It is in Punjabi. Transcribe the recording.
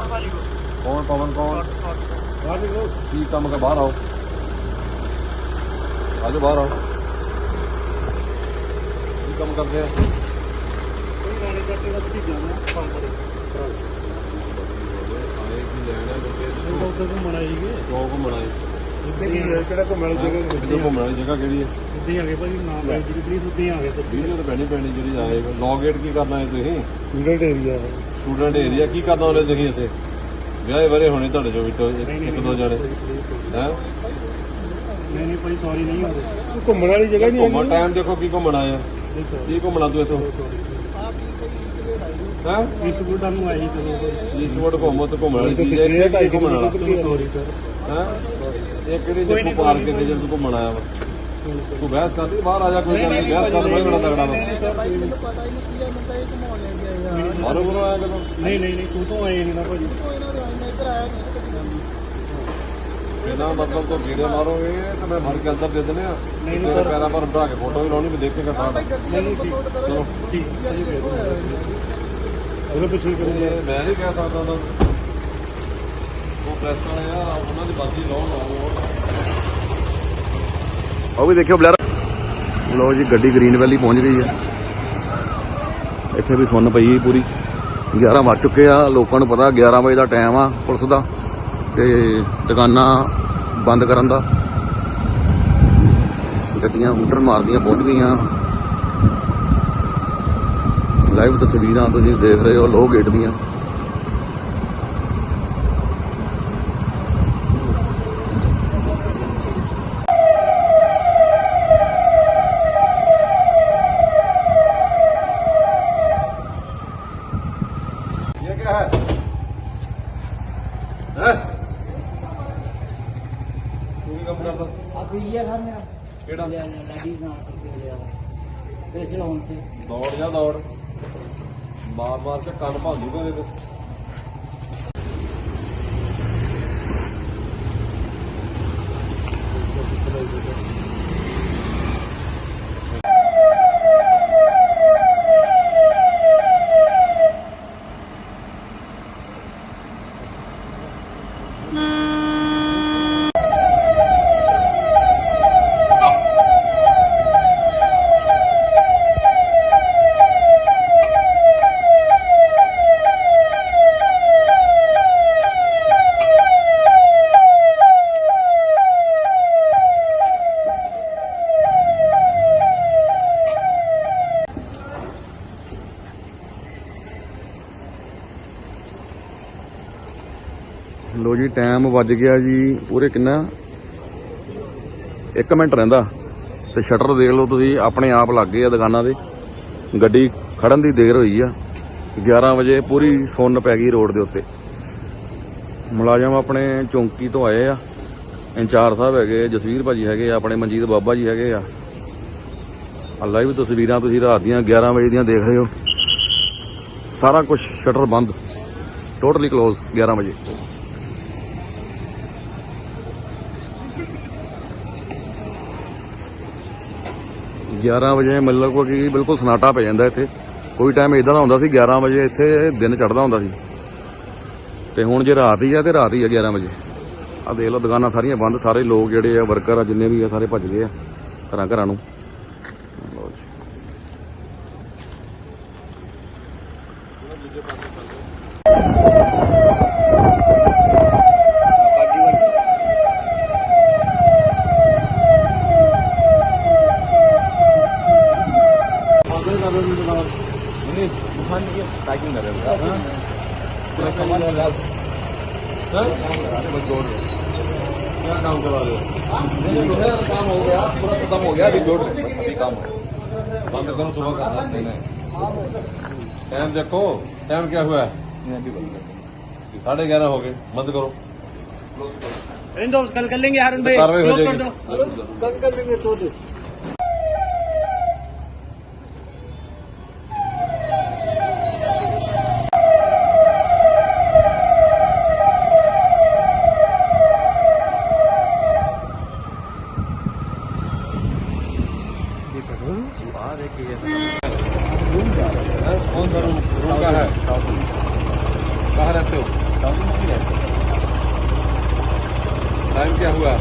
ਭਾਜੀ ਕੋ ਕੌਣ? ਪਵਨ ਕੌਣ ਭਾਜੀ ਕੋ ਕੀ ਕੰਮ ਕਰ ਬਾਹਰ ਆਓ। ਆਜੋ ਬਾਹਰ ਆਓ। ਕੀ ਕੰਮ ਕਰਦੇ ਆ? ਕੋਈ ਗਾਣੇ ਕਰਕੇ ਦਾ ਤੁਸੀਂ ਜਾਣਾ ਕੰਮ ਕਰੇ। ਆਏ ਕੀ ਲੈਣਾ ਲੋਕੇ ਉਹ ਉੱਧਰ ਨੂੰ ਮਨਾਈਗੇ ਕਿਉਂ ਘੁੰਮਣਾ ਹੈ ਕਿਹੜਾ ਘੁੰਮਣ ਕਿੱਥੇ ਘੁੰਮਣਾ ਦੀ ਜਗ੍ਹਾ ਕਿਹੜੀ ਹੈ? ਹੀ ਆ ਗਏ ਭਾਜੀ ਨਾਮ ਲੈ। ਜੀ ਪਲੀਜ਼ ਹੀ ਆ ਗਏ ਤੁਸੀਂ ਵੀਡੀਓ ਤਾਂ ਪੈਣੀ ਪੈਣੀ ਜਿਹੜੀ ਆਏਗਾ ਲੌਗੇਟ ਕੀ ਕਰਨਾ ਹੈ ਤੁਸੀਂ? ਸਟੂਡੈਂਟ ਏਰੀਆ ਹੈ ਸਟੂਡੈਂਟ ਏਰੀਆ ਕੀ ਕਰਨਾ ਉਹਨੇ ਤੁਸੀਂ ਇੱਥੇ? ਵਿਆਹੇ ਵਰੇ ਹੋਣੇ ਤੁਹਾਡੇ ਚੋਂ ਵੀ ਤੋਂ ਇੱਕ ਦੋ ਜਣੇ। ਹੈ? ਨਹੀਂ ਨਹੀਂ ਭਾਈ ਸੌਰੀ ਨਹੀਂ ਆਉਂਦੇ ਘੁੰਮਣ ਵਾਲੀ ਜਗ੍ਹਾ ਨਹੀਂ ਘੁੰਮਣ ਟਾਈਮ ਦੇਖੋ ਕੀ ਘੁੰਮਣਾ ਆ। ਕੀ ਘੁੰਮਣਾ ਤੂੰ ਇੱਥੋਂ? ਹੈ? ਇਸ ਗੁੱਡਾ ਨੂੰ ਆਈ ਚਲੋ ਭਾਈ ਈਸਟਵਰਡ ਘੁੰਮੋ ਤੇ ਘੁੰਮਣ ਵਾਲੀ ਚੀਜ਼ ਹੈ। ਕੀ ਘੁੰਮਣ ਵਾਲਾ? ਸੌਰੀ ਸਰ ਹੈ? ਇਹ ਕਿਹੜੀ ਤੂੰ ਘੁੰਮਣ ਆਇਆ ਵਾ। ਤੂੰ ਬਹਿਸ ਕਰਦੀ ਬਾਹਰ ਆ ਜਾ ਕੋਈ ਗੱਲ ਨਹੀਂ ਬਹਿਸ ਕਰ ਬਈ ਬੜਾ ਤਗੜਾ ਵਾ। ਮਾਰੋ ਬਰੋ ਆਇਆ। ਕਦੋਂ? ਨਹੀਂ ਨਹੀਂ ਨਹੀਂ ਤੂੰ ਤੋਂ ਆਏ ਨਹੀਂ ਨਾ ਭਾਜੀ। ਬਿਨਾ ਮਤਲਬ ਤੋਂ ਗੇੜੇ ਮਾਰੋਗੇ ਤਾਂ ਮੈਂ ਮਰ ਕੇ ਅੰਦਰ ਦੇ ਦਿੰਦੇ ਆ। ਨਹੀਂ। ਪੈਰਾਂ ਪਰ ਬਿਠਾ ਕੇ ਫੋਟੋ ਵੀ ਲਾਉਣੀ ਵੀ ਦੇਖੇਗਾ ਤਾਂ ਨਹੀਂ ਨਹੀਂ ਠੀਕ। ਚਲੋ ਠੀਕ। ਉਹਦੇ ਪਿੱਛੇ ਕਰੂੰਗਾ ਮੈਂ ਨਹੀਂ ਕਹਿ ਸਕਦਾ ਉਹਨਾਂ ਨੂੰ। ਉਹ ਪ੍ਰੈਸ ਵਾਲੇ ਆ, ਉਹਨਾਂ ਦੀ ਬਾਜੀ ਲਾਉਣ ਲਾਉਣ ਉਹ ਵੀ ਦੇਖਿਓ ਬਲੈਰ। ਲੋ ਜੀ, ਗੱਡੀ ਗ੍ਰੀਨ ਵੈਲੀ ਪਹੁੰਚ ਗਈ ਹੈ ਇੱਥੇ ਵੀ ਸੁੰਨ ਪਈ ਹੈ ਪੂਰੀ। 11 ਵੱਜ ਚੁੱਕੇ ਆ, ਲੋਕਾਂ ਨੂੰ ਪਤਾ 11 ਵਜੇ ਦਾ ਟਾਈਮ ਆ ਪੁਲਿਸ ਦਾ ਤੇ ਦੁਕਾਨਾਂ ਬੰਦ ਕਰਨ ਦਾ। ਗੱਡੀਆਂ ਹੂਟਰ ਮਾਰਦੀਆਂ, ਪਹੁੰਚ ਗਈਆਂ। ਲਾਈਵ ਤਸਵੀਰਾਂ ਤੁਸੀਂ ਦੇਖ ਰਹੇ ਹੋ ਲੋ ਗੇਟ ਦੀਆਂ। ये क्या है हैं तू भी काम करता अब ये घर में ਕਿਹੜਾ लड़ी ना करके लिया कैसे होने से ਦੌੜ ਜਾ ਦੌੜ ਮਾਰ ਮਾਰ ਕੇ ਕੰਨ ਭਾਂਦੂਗਾ ਇਹਦੇ ਲੋ ਟਾਈਮ ਵੱਜ ਗਿਆ ਜੀ ਪੂਰੇ ਕਿੰਨਾ? 1 ਮਿੰਟ ਰਹਿੰਦਾ। ਤੇ ਸ਼ਟਰ ਦੇਖ ਲਓ ਤੁਸੀਂ, ਆਪਣੇ ਆਪ ਲੱਗ ਗਏ ਆ ਦੁਕਾਨਾਂ ਦੇ। ਗੱਡੀ ਖੜਨ ਦੀ ਦੇਰ ਹੋਈ ਆ। 11 ਵਜੇ ਪੂਰੀ ਸੁੰਨ ਪੈ ਗਈ ਰੋਡ ਦੇ ਉੱਤੇ। ਮੁਲਾਜ਼ਮ ਆਪਣੇ ਚੌਂਕੀ ਤੋਂ ਆਏ ਆ। ਇੰਚਾਰਜ ਸਾਹਿਬ ਹੈਗੇ ਜਸਵੀਰ ਭਾਜੀ ਹੈਗੇ ਆ, ਆਪਣੇ ਮਨਜੀਤ ਬਾਬਾ ਜੀ ਹੈਗੇ ਆ। ਆ ਲਾਈਵ ਤਸਵੀਰਾਂ ਤੁਸੀਂ ਰਾਤ ਦੀਆਂ 11 ਵਜੇ ਦੀਆਂ ਦੇਖ ਰਹੇ ਹੋ। ਸਾਰਾ ਕੁਝ ਸ਼ਟਰ ਬੰਦ। ਟੋਟਲੀ ਕਲੋਜ਼ 11 ਵਜੇ। ਗਿਆਰਾਂ ਵਜੇ ਮਤਲਬ ਕਿ ਬਿਲਕੁਲ ਸਨਾਟਾ ਪੈ ਜਾਂਦਾ ਇੱਥੇ। ਕੋਈ ਟਾਈਮ ਇਦਾਂ ਦਾ ਹੁੰਦਾ ਸੀ 11 ਵਜੇ ਇੱਥੇ ਦਿਨ ਚੜਦਾ ਹੁੰਦਾ ਸੀ। ਤੇ ਹੁਣ ਜੇ ਰਾਤ ਹੀ ਆ ਤੇ ਰਾਤ ਹੀ ਆ 11 ਵਜੇ। ਆ ਦੇਖ ਲਓ ਦੁਕਾਨਾਂ ਸਾਰੀਆਂ ਬੰਦ, ਸਾਰੇ ਲੋਕ ਜਿਹੜੇ ਆ ਵਰਕਰ ਆ, ਜਿੰਨੇ ਵੀ ਆ, ਸਾਰੇ ਭੱਜ ਗਏ ਆ ਘਰਾਂ ਘਰਾਂ ਨੂੰ। नहीं दुकान की पैकिंग कर रहे हो। पूरा सामान लगा। क्या काम करवा रहे हो? काम हो गया पूरा खत्म हो गया अभी जोड़ रहे अभी काम हो बंद करो सुबह का हाथ नहीं टाइम देखो टाइम क्या हुआ? है। साढ़े ग्यारह हो गए बंद करो। कल कर लेंगे हारून भाई। दो। कल कर लेंगे तो दो हैं? कौन सा रूम रूम का है हो टाइम क्या हुआ